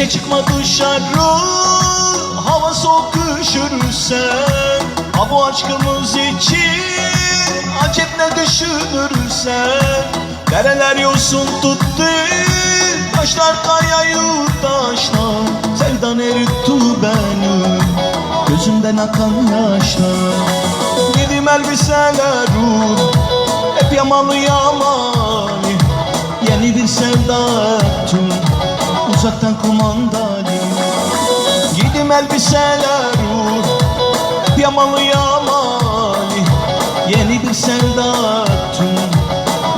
Gece çıkma dışarı Hava soğuk üşürsen Ha bu aşkımız için Acep ne düşünürsen Dereler yosun tuttu Taşlar kayayı taşlar Sevdan erittu beni Gözümden akan yaşlar. Gidim elbiselerim Hep yamalı yamalı Yeni bir sevdan Uzaktan kumandalı Giydim elbiselerim Hep yamalı yamalı. Yeni bir sevda tüm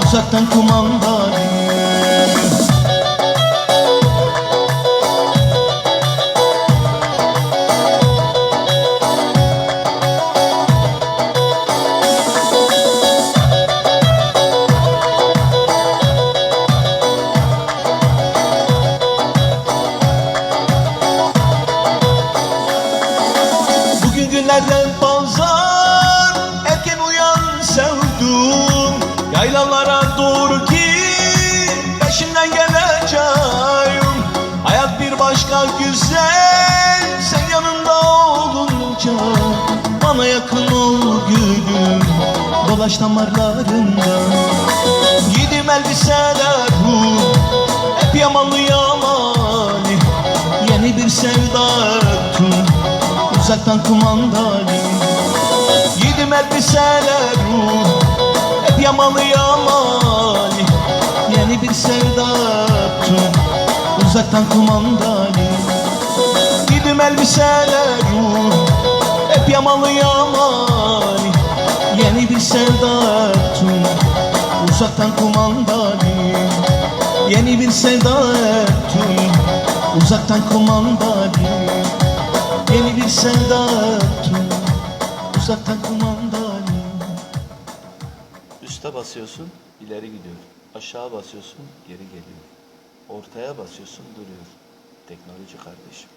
Uzaktan kumandalı Yaylalara doğru ki Peşinden geleceğim Hayat bir başka güzel Sen yanında olunca Bana yakın ol gülüm Dolaş damarlarında. Giydim elbiseler bu Hep yamalı yamalı Yeni bir sevda tüm Uzaktan kumandalı Giydim elbiseler ruh yamalı yamalı Yeni bir sevda tüm Uzaktan kumandalı Giydim elbiseler ruh Hep yamalı yamalı Yeni bir sevda tüm Uzaktan kumandalı Yeni bir sevda tüm Uzaktan kumandalı Yeni bir sevda tüm Uzaktan kumandalı Üste basıyorsun, ileri gidiyor. Aşağı basıyorsun, geri geliyor. Ortaya basıyorsun, duruyor. Teknoloji kardeşim.